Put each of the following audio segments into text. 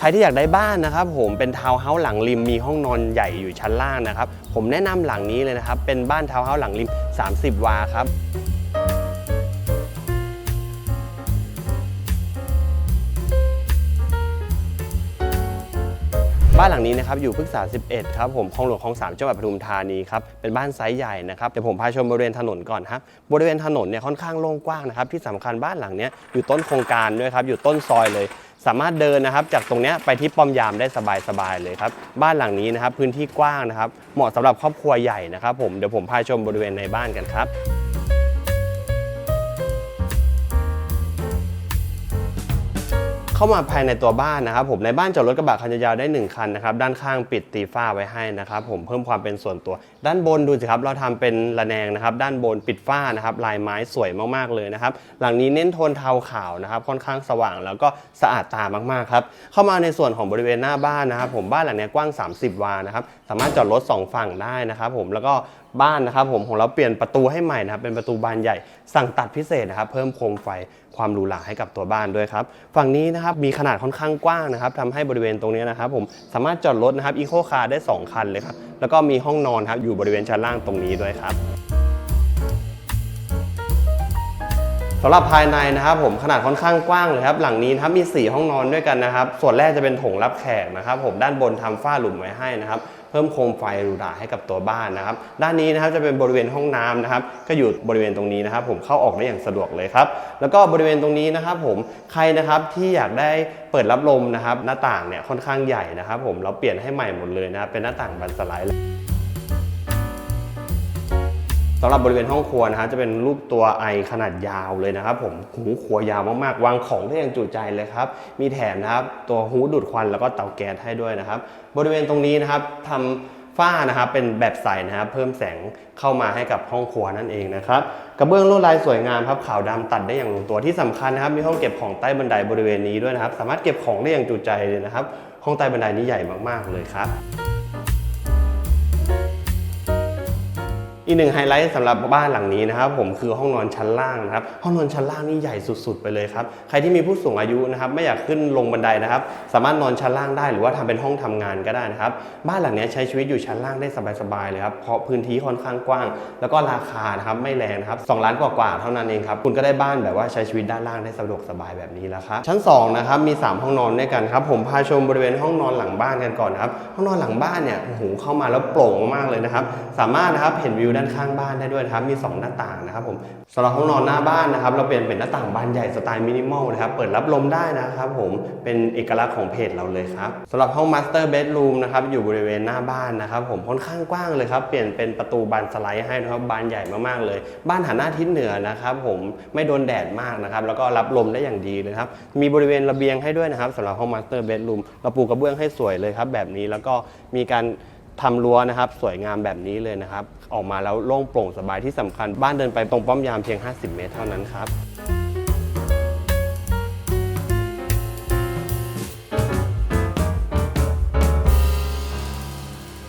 ใครที่อยากได้บ้านนะครับผมเป็นทาวน์เฮาส์หลังริมมีห้องนอนใหญ่อยู่ชั้นล่างนะครับ ผมแนะนำหลังนี้เลยนะครับ เป็นบ้านทาวน์เฮาส์หลังริม 30 วาครับ บ้านหลังนี้นะครับอยู่พฤกษา 11 ครับผมคลองหลวงคลอง3จังหวัดปทุมธานีครับเป็นบ้านไซส์ใหญ่นะครับเดี๋ยวผมพาชมบริเวณถนนก่อนครับบริเวณถนนเนี่ยค่อนข้างโล่งกว้างนะครับที่สำคัญบ้านหลังเนี้ยอยู่ต้นโครงการด้วยครับอยู่ต้นซอยเลย สามารถเดินนะครับ จากตรงนี้ไปที่ป้อมยามได้สบายๆเลยครับบ้านหลังนี้นะครับพื้นที่กว้างนะครับเหมาะสำหรับครอบครัวใหญ่นะครับผมเดี๋ยวผมพาชมบริเวณในบ้านกันครับ เข้ามาภายในตัวบ้านนะครับผมในบ้านจอดรถกระบะคันยาวได้ 1 คันนะครับด้านข้างปิดตีฝ้าไว้ให้นะครับผมเพิ่มความเป็นส่วนตัว ด้านบนดูสิครับเราทำเป็นระแนงนะครับด้านบนปิดฝ้านะครับลายไม้สวยมากๆเลยนะครับหลังนี้เน้นโทนเทาขาวนะครับค่อนข้างสว่างแล้วก็สะอาดตามากๆครับเข้ามาในส่วนของบริเวณหน้าบ้านนะครับผมบ้านหลังนี้กว้าง 30 วานะครับสามารถจอดรถสองฝั่งได้นะครับผมแล้วก็บ้านนะครับผมของเราเปลี่ยนประตูให้ใหม่นะครับเป็นประตูบานใหญ่ สั่งตัดพิเศษนะครับเพิ่มโคมไฟความหรูหราให้กับตัวบ้านด้วยครับฝั่งนี้นะครับมีขนาดค่อนข้างกว้างนะครับทำให้บริเวณตรงนี้นะครับผมสามารถจอดรถนะครับอีโคคาร์ได้ 2 คันเลยครับแล้วก็มีห้องนอนครับอยู่บริเวณชั้นล่างตรงนี้ด้วยครับ สำหรับภายในนะครับผมขนาดค่อนข้างกว้างเลยครับหลังนี้นะครับมี 4 ห้องนอนด้วยกันนะครับ ส่วนแรกจะเป็นโถงรับแขกนะครับ ผมด้านบนทำฝ้าหลุมไว้ให้นะครับเพิ่มโคมไฟรูหราให้กับตัวบ้านนะครับ ด้านนี้นะครับจะเป็นบริเวณห้องน้ำนะครับ ก็อยู่บริเวณตรงนี้นะครับ ผมเข้าออกได้อย่างสะดวกเลยครับ แล้วก็บริเวณตรงนี้นะครับ ผมใครนะครับที่อยากได้เปิดรับลมนะครับ หน้าต่างเนี่ยค่อนข้างใหญ่นะครับ ผมเราเปลี่ยนให้ใหม่หมดเลยนะครับเป็นหน้าต่างบันสไลด์ สำหรับบริเวณห้องครัวนะฮะจะเป็นรูปตัวไอขนาดยาวเลยนะครับ ผมหูครัวยาวมากๆ วางของได้อย่างจุใจเลยครับ มีแถมนะครับตัวหูดูดควันแล้วก็เตาแก๊สให้ด้วยนะครับ บริเวณตรงนี้นะครับทำฝ้านะครับเป็นแบบใสนะครับเพิ่มแสงเข้ามาให้กับห้องครัวนั่นเองนะครับกระเบื้องลวดลายสวยงามครับขาวดำตัดได้อย่างลงตัวที่สำคัญนะครับ มีห้องเก็บของใต้บันไดบริเวณนี้ด้วยนะครับ สามารถเก็บของได้อย่างจุใจเลยนะครับ ห้องใต้บันไดนี้ใหญ่มากๆเลยครับ อีกหนึ่งไฮไลท์สำหรับบ้านหลังนี้นะครับผมคือห้องนอนชั้นล่างนะครับห้องนอนชั้นล่างนี่ใหญ่สุดๆ ไปเลยครับใครที่มีผู้สูงอายุนะครับไม่อยากขึ้นลงบันไดนะครับ สามารถนอนชั้นล่างได้หรือว่าทำเป็นห้องทำงานก็ได้นะครับ บ้านหลังนี้ใช้ชีวิตอยู่ชั้นล่างได้สบายๆเลยครับเพราะพื้นที่ค่อนข้างกว้าง แล้วก็ราคานะครับไม่แรงนะครับสองล้านกว่าๆเท่านั้นเองครับคุณก็ได้บ้านแบบว่าใช้ชีวิตด้านล่างได้สะดวกสบายแบบนี้แล้วครับชั้นสองนะครับมีสามห้องนอนด้วยกันครับผมพาชมบริเวณห้องนอนหลังบ้านกันก่อนนะครับห้องนอนหลังบ้านเนี่ยโอ้โหเข้ามาแล้วโปร่งมากเลยนะครับสามารถนะครับเห็นวิวด้านข้างบ้านได้ด้วยครับ มี 2 หน้าต่างนะครับผมสำหรับห้องนอนหน้าบ้านนะครับ เราเปลี่ยนเป็นหน้าต่างบานใหญ่สไตล์มินิมอลนะครับ เปิดรับลมได้นะครับผม เป็นเอกลักษณ์ของเพจเราเลยครับสำหรับห้องมาสเตอร์เบดรูมนะครับ อยู่บริเวณหน้าบ้านนะครับผม ค่อนข้างกว้างเลยครับ เปลี่ยนเป็นประตูบานสไลด์ให้นะครับ บานใหญ่มากๆเลย บ้านหันหน้าทิศเหนือนะครับผม ไม่โดนแดดมากนะครับ แล้วก็รับลมได้อย่างดีเลยครับ มีบริเวณระเบียงให้ด้วยนะครับสำหรับห้องมาสเตอร์เบดรูมเราปูกระเบื้องให้สวยเลยครับแบบนี้ แล้วก็มีการ ทำรั้วนะครับ สวยงามแบบนี้เลยนะครับ ออกมาแล้วโล่งโปร่งสบายที่สำคัญ บ้านเดินไปตรงป้อมยามเพียง 50 เมตรเท่านั้นครับ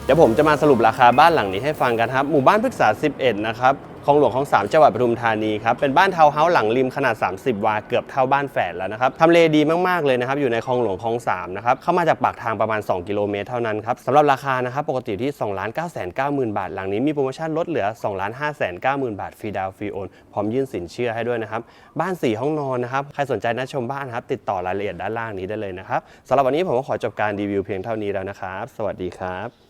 เดี๋ยวผมจะมาสรุปราคาบ้านหลังนี้ให้ฟังกันครับ หมู่บ้านพฤกษา 11 นะครับคลองหลวงของ3จังหวัดปทุมธานีครับเป็นบ้านทาวน์เฮาส์หลังริมขนาด 30 วาเกือบเท่าบ้านแฝดแล้วนะครับทำเลดีมากๆเลยนะครับอยู่ในคลองหลวงคลอง3นะครับเข้ามาจากปากทางประมาณ 2 กิโลเมตรเท่านั้นครับสำหรับราคานะครับปกติที่2 9 9 0 0 0 0 บาท หลังนี้มีโปรโมชั่นลดเหลือ2 5 9 0 0 0 0 บาทฟรีดาวน์ฟรีโอนพร้อมยื่นสินเชื่อให้ด้วยนะครับบ้าน 4 ห้องนอนนะครับใครสนใจนัดชมบ้านนะครับติดต่อรายละเอียดด้านล่างนี้ได้เลยนะครับสำหรับวันนี้ผมก็ขอจบการรีวิวเพียงเท่านี้แล้วนะครับสวัสดีครับ